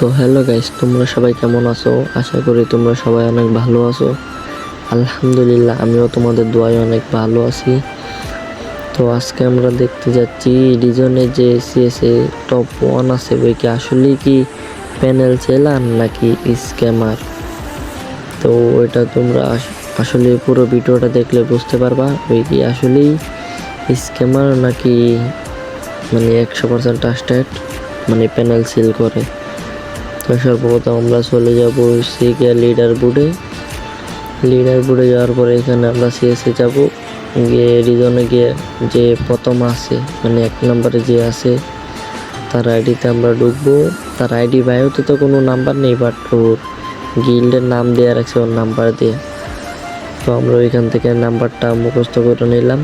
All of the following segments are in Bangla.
তো হ্যালো গাইস তোমরা সবাই কেমন আছো? আশা করি তোমরা সবাই অনেক ভালো আছো। আলহামদুলিল্লাহ, আমিও তোমাদের দোয়ায় অনেক ভালো আছি। তো আজকে আমরা দেখতে যাচ্ছি রিজনে যে সিএসএ টপ ওয়ান আছে বই কি আসলেই কি প্যানেল চেলান নাকি স্ক্যামার তো ওইটা তোমরা আস- আসলে পুরো ভিডিওটা দেখলে বুঝতে পারবা, ওই কি আসলেই স্ক্যামার নাকি মানে একশো পার্সেন্ট মানে প্যানেল সিল করে। তো সর্বপ্রথম আমরা চলে যাব সিকে লিডার বোর্ডে লিডার বোর্ডে যাওয়ার পরে এখানে আমরা সিএসএ যাব। গিয়ে রিজনে গিয়ে যে প্রথম আছে মানে এক নম্বরে যে আছে, তার আইডিতে আমরা ঢুকবো। তার আইডি বায়োতে তো কোনো নাম্বার নেই বাট ওর গিল্ডের নাম দেওয়া রাখছে ওর নাম্বার দিয়ে। তো আমরা ওইখান থেকে নাম্বারটা মুখস্থ করে নিলাম।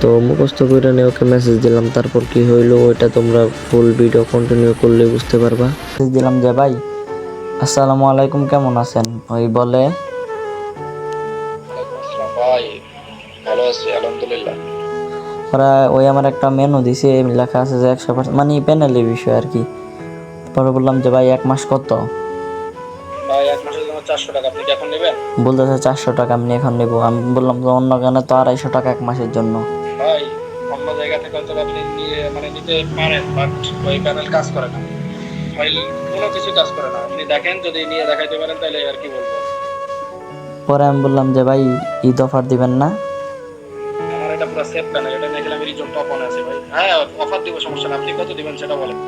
তো মুখস্থ করে নিয়ে ওকে মেসেজ দিলাম তারপর কি হইল ওইটা তোমরা ফুল ভিডিও কন্টিনিউ করলে বুঝতে পারবা। মেসেজ দিলাম যে ভাই আসসালামু আলাইকুম কেমন আছেন? ওই বলে ভাই ভালো আছি আলহামদুলিল্লাহ। ওরা ওই আমার একটা মেনু দিছে লেখা আছে যে একশো পার্সেন্ট মানে প্যানেলের বিষয় আর কি। পরে বললাম যে ভাই এক মাস কত? বলতেছে চারশো টাকা আমি এখন নেব। আমি বললাম যে অন্য গানে তো আড়াইশো টাকা এক মাসের জন্য। ভাই অন্য জায়গা থেকে হয়তো আপনি নিয়ে মানে নিতে পারেন বাট ওই প্যানেল কাজ করে না। ফাইল কোনো কিছু কাজ করে না। আপনি দেখেন যদি নিয়ে দেখাইতে পারেন তাহলে আর কি বলব? পরে আমি বললাম যে ভাই ঈদ অফার দিবেন না? আমার এটা পুরো সেফ প্যানেল এটা নিয়ে গেলে আমি রিজন টপ অন আছে ভাই। হ্যাঁ অফার দিব সমস্যা না আপনি কত দিবেন সেটা বলেন।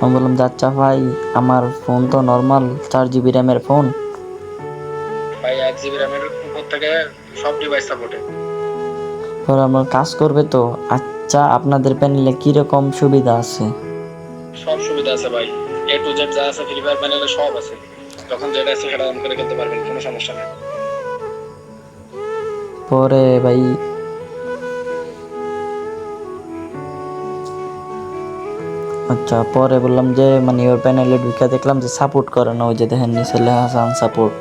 আমি বললাম আচ্ছা ভাই আমার ফোন তো নর্মাল চার জিবি র্যামের ফোন ভাই এক জিবি র্যামের উপর থেকে সব ডিভাইস সাপোর্টে পরে আমার কাজ করবে তো। আচ্ছা আপনাদের প্যানেলে কীরকম সুবিধা আছে? সব সুবিধা আছে ভাই। এ টু জেড যা আছে ফ্রি ফায়ার প্যানেলে সব আছে। যখন যেটা আছে সেটা অন করে খেলতে পারবেন কোনো সমস্যা নেই। পরে ভাই। আচ্ছা পরে বললাম যে মানে ওর প্যানেলে ঢুকে দেখলাম যে সাপোর্ট করে না ওই যে দেখেন নিচে লেখা আছে আনসাপোর্ট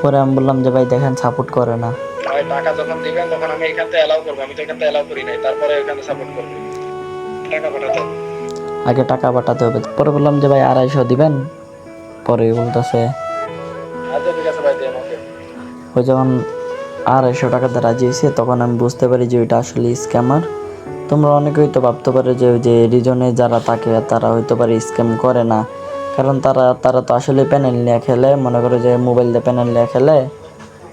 পরে আমি বললাম যে ভাই দেখেন সাপোর্ট করে না। ভাই টাকা যখন দিবেন তখন আমি এখান থেকে অ্যালাউ করব। আমি তো এখান থেকে অ্যালাউ করি নাই তারপরে এখানে সাপোর্ট করব। টাকা পাঠাতে। হবে। আগে টাকা পাঠাতে হবে। পরে বললাম যে ভাই আড়াইশো দিবেন? পরে বলতেছে আচ্ছা ঠিক আছে ভাই দেন ওকে ওই যখন আড়াইশো টাকাতে রাজি হয়েছে তখন আমি বুঝতে পারি যে ওইটা আসলে স্ক্যামার তোমরা অনেকেই তো ভাবতে পারো যে ওই যে রিজনে যারা থাকে তারা হয়তো পারে স্ক্যাম করে না। কারণ তারা তারা তো আসলে প্যানেল নিয়ে খেলে। মনে করো যে মোবাইল দিয়ে প্যানেল নিয়ে খেলে।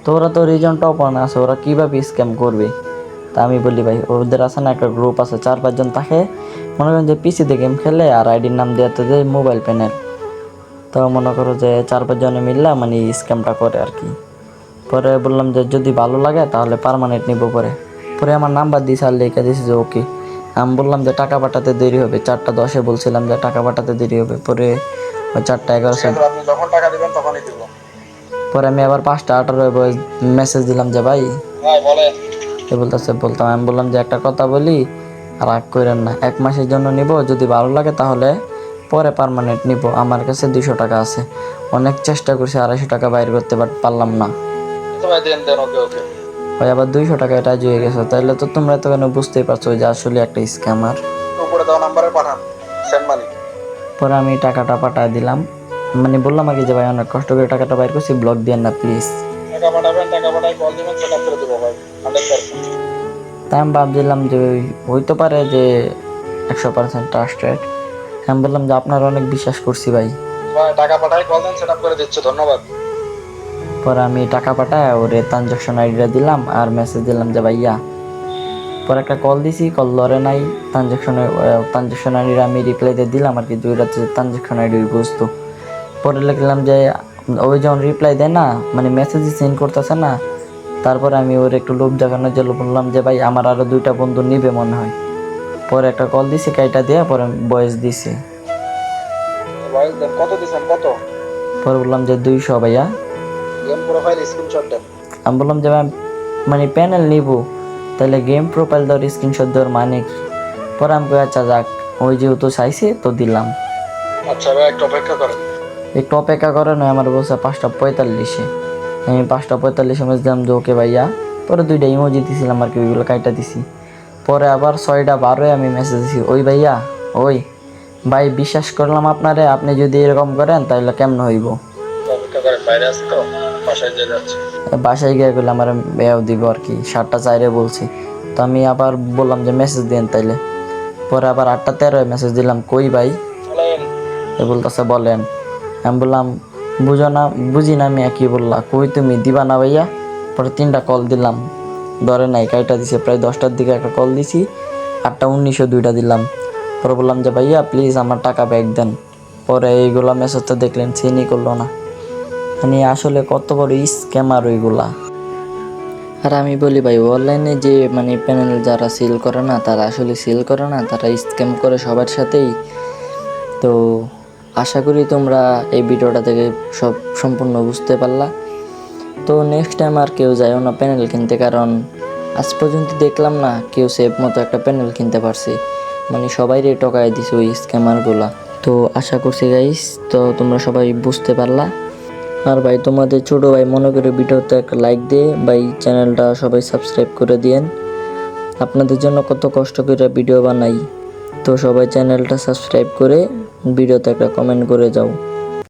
তো ওরা তো রিজন টপ অন আছে ওরা কীভাবে স্ক্যাম করবে? তা আমি বলি ভাই ওদের আছে না একটা গ্রুপ আছে চার পাঁচজন থাকে মনে করেন যে পিসিতে গেম খেলে আর আইডির নাম দেওয়াতে দেয় মোবাইল প্যানেল তো মনে করো যে চার পাঁচজনে মিললা মানে স্ক্যামটা করে আর কি। পরে বললাম যে যদি ভালো লাগে তাহলে পার্মানেন্ট নিব পরে। পরে আমার নাম্বার দিয়েছে আর লেখা দিয়েছে যে ওকে আমি বললাম যে টাকা পাঠাতে দেরি হবে চারটা দশে বলছিলাম যে টাকা পাঠাতে দেরি হবে পরে ওই চারটা এগারো যখন টাকা দিবেন তখনই দিব। পরে আমি আবার পাঁচটা আঠারো মেসেজ দিলাম যে ভাই এ বলতেছে বলতাম আমি বললাম যে একটা কথা বলি রাগ করেন না। এক মাসের জন্য নিব যদি ভালো লাগে তাহলে পরে পারমানেন্ট নিব। আমার কাছে দুশো টাকা আছে। অনেক চেষ্টা করছি আড়াইশো টাকা বাইর করতে বাট পারলাম না। ভাই আবার দুইশো টাকা এটা হয়ে গেছে। তাহলে তো তোমরা তো কেন বুঝতেই পারছ যে আসলে একটা স্ক্যামার পরে আমি টাকাটা পাঠায় দিলাম। মানে বললাম আগে যে ভাই অনেক কষ্ট করে টাকাটা বাইর করছি ব্লক দিয়েন না প্লিজ টাকা পাঠাবেন টাকা পাঠাই কল দিবেন সেটা দেবো ভাই তাই আমি ভাবছিলাম যে ওই- হইতে পারে যে একশো পার্সেন্ট ট্রাস্টেড আমি বললাম যে আপনার অনেক বিশ্বাস করছি ভাই। ভাই টাকা পাঠাই কল দেন সেটা করে দিচ্ছি ধন্যবাদ। পরে আমি টাকা পাঠায় ওরে ট্রানজাকশন আইডিটা দিলাম আর মেসেজ দিলাম যে ভাইয়া পরে একটা কল দিছি কল ধরে নাই ট্রানজাকশনে ট্রানজাকশন আইডিটা আমি রিপ্লাই দিয়ে দিলাম আর কি দুই রাত্রে ট্রানজাকশন আইডি বুঝতো পরে লিখলাম যে ওই যখন রিপ্লাই দেয় না মানে মেসেজ সেন্ড করতেছে না তারপরে আমি ওর একটু লোভ দেখানোর জন্য বললাম যে ভাই আমার আরও দুইটা বন্ধু নিবে মনে হয়। পরে একটা কল দিছি কাইটা দিয়ে পরে বয়স দিছি। ভাই কত দিছেন কত? পরে বললাম যে দুইশো ভাইয়া। আমি বললাম যে ভাই মানে প্যানেল নিব তাহলে গেম প্রোফাইল দেওয়ার স্ক্রিনশট দেওয়ার মানে কি? পরে আমি আচ্ছা যাক ওই যেহেতু চাইছে তো দিলাম। আচ্ছা ভাই একটু অপেক্ষা করেন। একটু অপেক্ষা করে নয় আমার বলছে পাঁচটা পঁয়তাল্লিশে। আমি পাঁচটা পঁয়তাল্লিশে মেস দিলাম যে ওকে ভাইয়া। পরে দুইটা ইমোজি দিছিলাম আর কি ওইগুলো কাইটা দিছি। পরে আবার ছয়টা বারোয় আমি মেসেজ দিছি ওই ভাইয়া ওই ভাই বিশ্বাস করলাম আপনারে আপনি যদি এরকম করেন তাহলে কেমন হইব? বাসায় গিয়ে গেলে আমার বেয়াও দিব আর কি। সাতটা চাইরে বলছি। তো আমি আবার বললাম যে মেসেজ দিন তাইলে। পরে আবার আটটা তেরোয় মেসেজ দিলাম কই ভাই? বলতেছে বলেন। আমি বললাম, বুঝো না, বুঝি না আমি কি বললা? কই তুমি, দিবা না ভাইয়া? পরে তিনটা কল দিলাম। ধরে নাই, কাইটা দিছে, প্রায় দশটার দিকে একটা কল দিছি, আটটা উনিশশো দুইটা দিলাম। পরে বললাম যে, ভাইয়া প্লিজ আমার টাকা ব্যাক দেন। পরে এইগুলা মেসেজটা দেখলেন চিনি করল না। মানে আসলে কত বড় স্ক্যামার ওইগুলা। আর আমি বলি, ভাই অনলাইনে যে মানে প্যানেল যারা সেল করে না, তারা আসলে সেল করে না, তারা স্ক্যাম করে সবার সাথেই। তো আশা করি তোমরা এই ভিডিওটা থেকে সব সম্পূর্ণ বুঝতে পারলা। তো নেক্সট টাইম আর কেউ যায়ও না প্যানেল কিনতে, কারণ আজ পর্যন্ত দেখলাম না কেউ সেফ মতো একটা প্যানেল কিনতে পারছে। মানে সবাই রে টকায় দিছে ওই স্ক্যামারগুলা তো আশা করছি গাইস তো তোমরা সবাই বুঝতে পারলা। আর ভাই, তোমাদের ছোটো ভাই মনে করে ভিডিওতে একটা লাইক দিয়ে ভাই চ্যানেলটা সবাই সাবস্ক্রাইব করে দিয়েন। আপনাদের জন্য কত কষ্ট করে ভিডিও বানাই। তো সবাই চ্যানেলটা সাবস্ক্রাইব করে ভিডিওতে একটা কমেন্ট করে যাও।